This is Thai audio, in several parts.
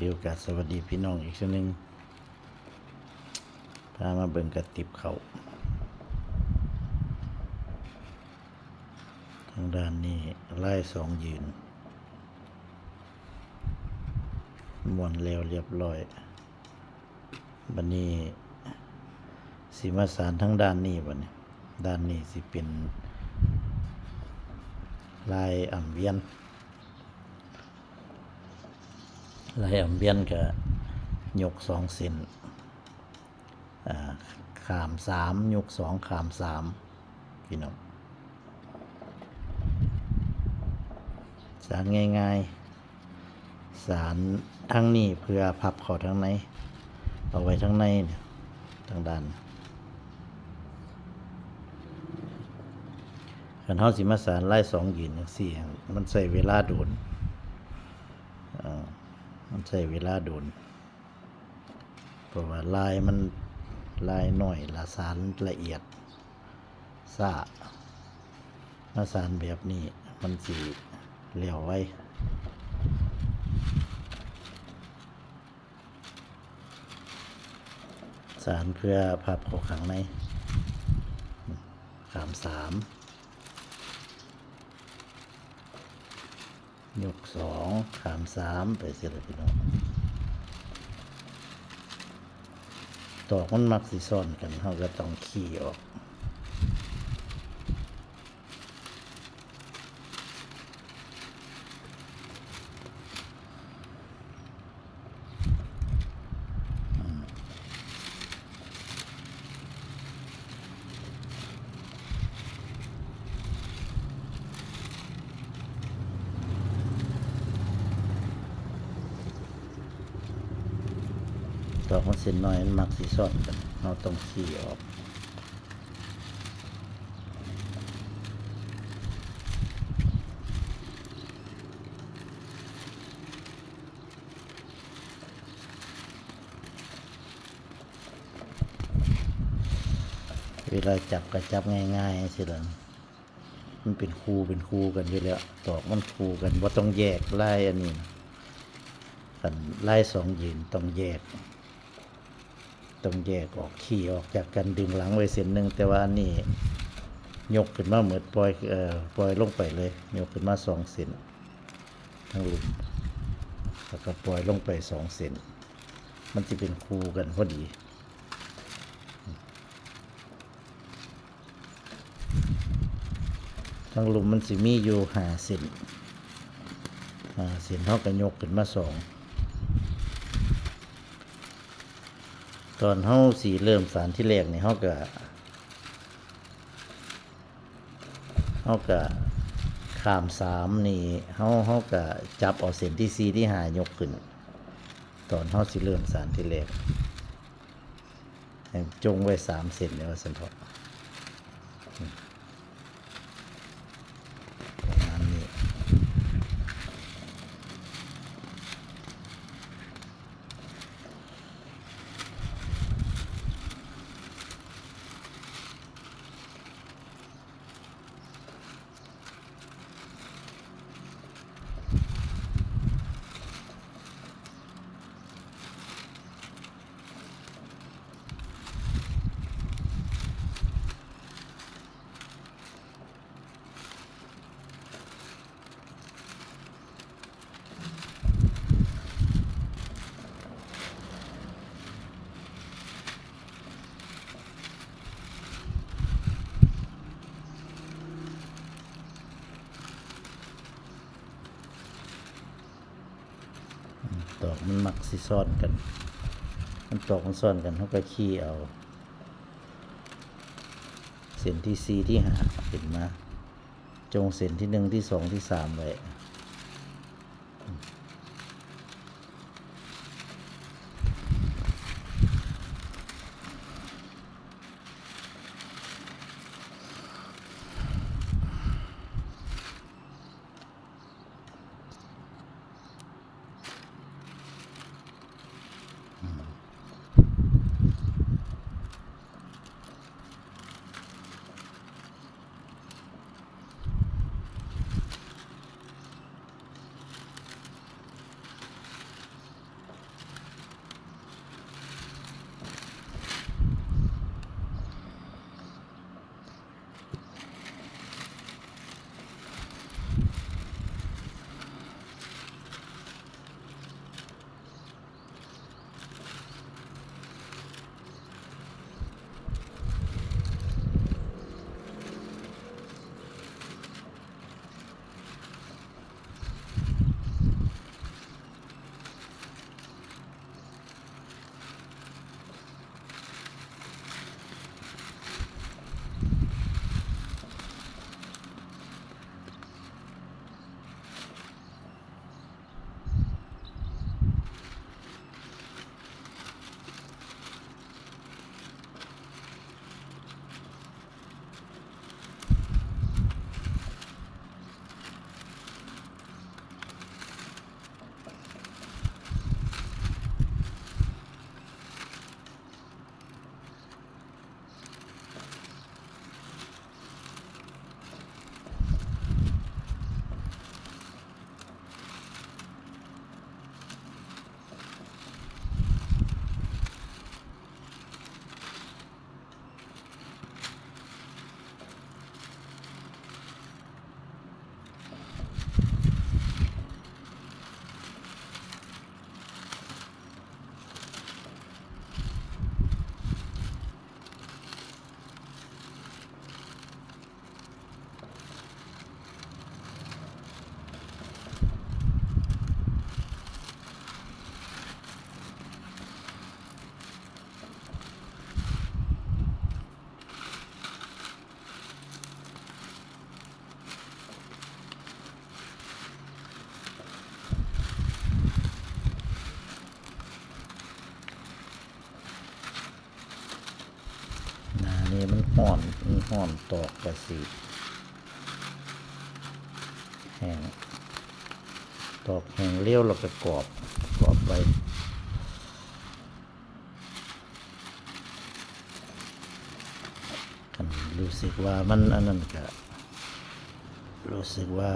ถือโอกาสสวัสดีพี่น้องอีกชั่วนึงพามาเบิ่งกระติบเขาทางด้านนี้ไล่สองยืนมวนแล้วเรียบร้อยบันนี้สีมาสารทั้งด้านนี้บันนี้ด้านนี้สิเป็นลายอ่ำเวียน ลายอ่ำเบียนก็ยกสองเซนขามสามยกสองขามสามพี่น้องสารง่ายๆ สารทั้งนี้เพื่อพับเขอทั้งใน เอาไว้ทั้งในทางด้านขันเฮาสิมาสารไล่สองยืนจังซี่มันใส่เวลาโดน มันใช้เวลาโดน เพราะว่าลายมันลายหน่อยละสารละเอียดซาถ้าสารแบบนี้มันสีเหลวไว้สารเพื่อพับเขอขังในขามสาม ยกสองขามสามไปเสียเลยพี่น้องตอกมันมักสิซ่อนกันเขาก็ต้องขี่ออก ต อกมันเส้นน้อยมันมักสิซ่อนกันเราต้องขี่ออกเวลาจับก็จับง่ายๆสิล่ะมันเป็นคู่เป็นคู่กันอยู่แล้ว ตอกมันคู่กันว่าต้องแยกไล่อันนี้กันไล่สองยืนต้องแยก ต้องแยกออกขี่ออกจากกันดึงหลังไว้เส้นหนึ่งแต่ว่านนี้ยกขึ้นมาเหมือนปล่อยเอ่อปล่อยลงไปเลยยกขึ้นมาสองเส้นทั้งลุมแล้วก็ปล่อยลงไปสองเส้นมันจะเป็นคู่กันพอดีทั้งลุมมันสิมีอยู่หาเส้นหาเส้นเท่ากับยกขึ้นมาสอง ตอนเฮาสีเริ่มสารที่แรกนี่เฮาก็เฮาก็ขามสามนี่เฮาเฮาก็จับเอาเส้นที่สี่ที่หายกขึ้น ตอนเฮาสีเริ่มสารที่แรกจงไว้สามเส้นเนี่ยว่าสันทอาะประมาณนี้ ตอก มันมักสิซ่อนกัน มันตอกมันซ่อนกันเขาก็ขี้เอา เส้นที่สี่ที่หาเป็นมา จงเส้นที่หนึ่งที่สองที่สามไว้ ห้อนตอกกระสีแห้งตอกแห้งเลี้ยวแล้วก็กรอบกรอบไปกันรู้สึกว่ามันอันนั้นก็รู้สึกว่า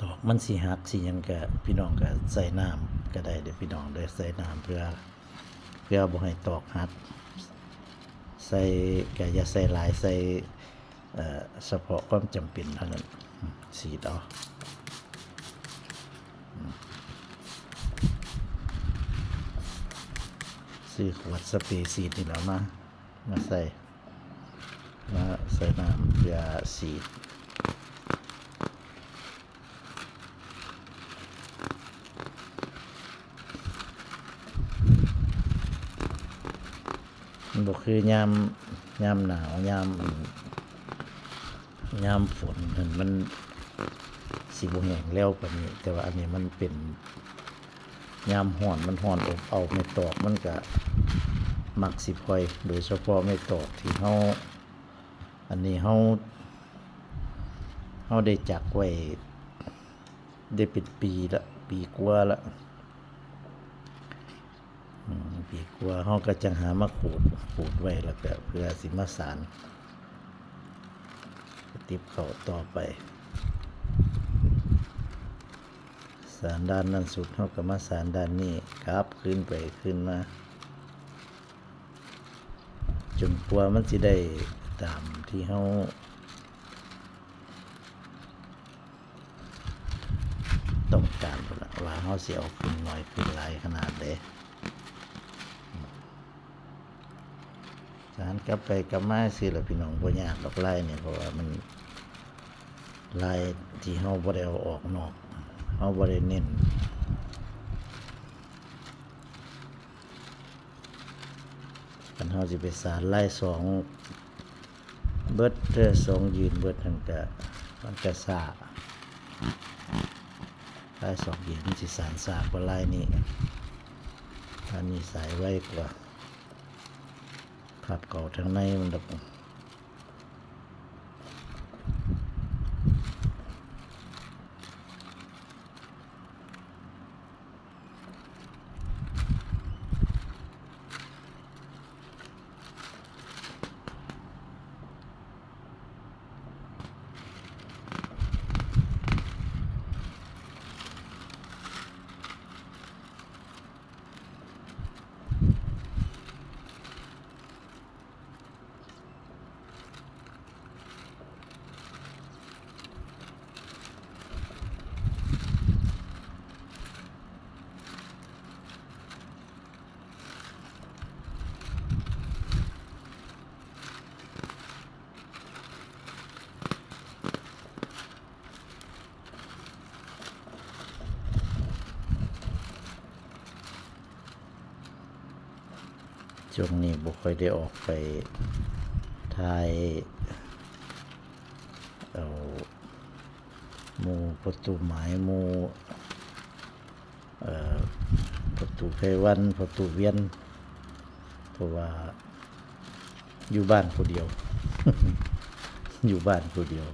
ตอกมันสีหักสียังก็พี่น้องก็ใส่น้ำก็ได้เดี๋ยวพี่น้องได้ใส่น้ำเพื่อ เพื่อบ่ให้ตอกหัก ใส่ก็อย่าใส่หลายใส่เฉพาะความจำเป็นเท่านั้นสีดเอาซื้อขวดสเปรย์สีดนี่แหล้วมา มาใส่ มาใส่น้ำยาสีด บอกคือยามยามหนาวยามยามฝนนั่นมันสีบแห้งแล้วกว่านี้ แต่ว่าอันนี้มันเป็นยามห่อนมันห่อนอบเอาไม่ตอกมันก็มักสิพลอย โดยเฉพาะไม่ตอกที่เฮาอันนี้เฮาเฮาได้จักไว้ได้เป็นปีละปีกว่าละ ปีกว่าเฮาก็จังหามาขูดขูดไว้แล้วก็เพื่อสิมาสารติบเข้าต่อไป สารด้านนั้นสุดเฮาก็มาสารด้านนี้กราบขึ้นไปขึ้นมาจนกว่ามันสิได้ตามที่เฮาต้องการพุ่นล่ะว่าเฮาสิเอาขึ้นน้อยขึ้นหลายขนาดใด สารกลับไปกลับมาสิละพี่น้องบ่ยากดอกไล่เนี่ยเพราะว่ามันลายที่เฮาบ่ได้เอาออกนอกเฮาบ่ได้เน้นกันเฮาสิไปสารไล่สองเบิดเด้อสองยืนเบิดนั่นก็มันก็ซ่าลายสองยืนมันสิสารซากว่าลายนี้อันนี้สายไว้กว่า ภาพเก่าทางในมันดอก ช่วงนี้บ่ค่อยได้ออกไปถ่ายเอาหมูประตูหมายหมูประตูไพวันประตูเวียน เพราะว่าอยู่บ้านผู้เดียว อยู่บ้านผู้เดียว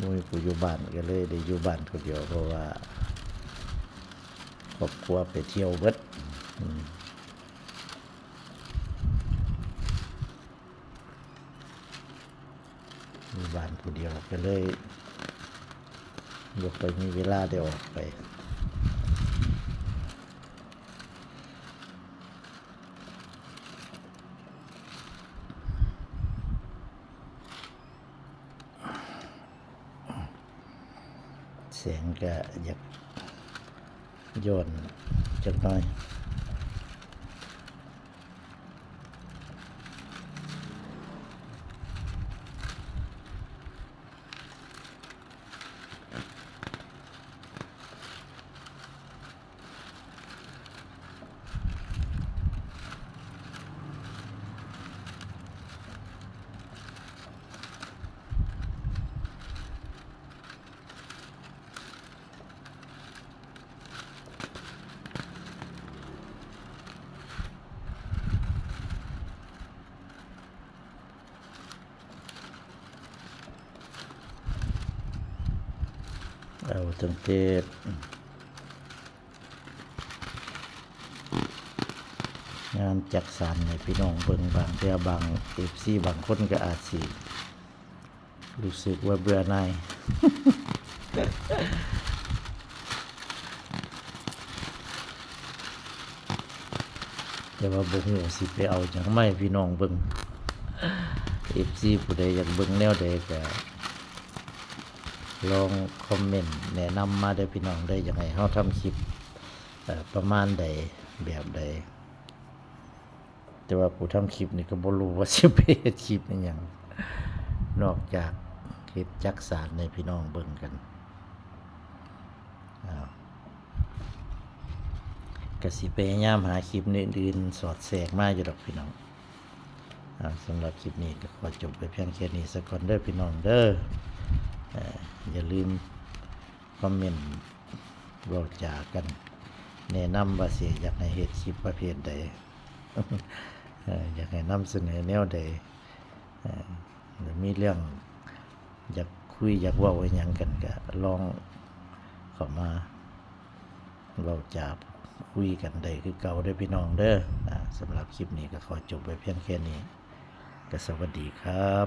มุ้ยผู้อยู่บ้านก็เลยได้อยู่บ้านผู้เดียวเพราะว่า ครอบครัวไปเที่ยวเบิดมอยู่บ้านผู้เดียวก็เลยบ่ไปมีเวลาได้ออกไปเสียงก็อยาก ยนจักหน่อย ตั้งแต่งานจักสารในพี่น้องเบิงบางเทือบางเอฟซีบางคนก็อาจสิรู้สึกว่าเบื่อหน่ายแต่ว่าบ่ฮู้สิไปเอาหยังมาให้พี่น้องเบิ่ง FC ผู้ใดอยากเบิงแนวใดก็ ลองคอมเมนต์แนะนำมาได้พี่น้องได้ยังไงเฮาทำคลิปประมาณใดแบบใด แต่ว่าผู้ทำคลิปนี่ก็บ่รู้ว่าสิไปเฮ็ดคลิปอีหยังนอกจากเฮ็ดจักสารให้พี่น้องเบิ่งกันกสิพยายามหาคลิปอื่นๆสอดแทรกมาอยู่ดอกพี่น้องสำหรับคลิปนี้ก็ขอจบไปเพียงแค่นี้สักก่อนเด้อพี่น้องเด้อ อย่าลืมคอมเมนต์เราจากันแนะนำว่าเสียอยากให้เฮ็ดคลิปประเภทใดอยากให้นำเสนอแนวใดหรือมีเรื่องอยากคุยอยากว่าไว้ยังกันก็ลองเข้ามาเราจะคุยกันได้คือเก่าได้พี่น้องเด้อสำหรับคลิปนี้ก็ขอจบไปเพียงแค่นี้ก็สวัสดีครับ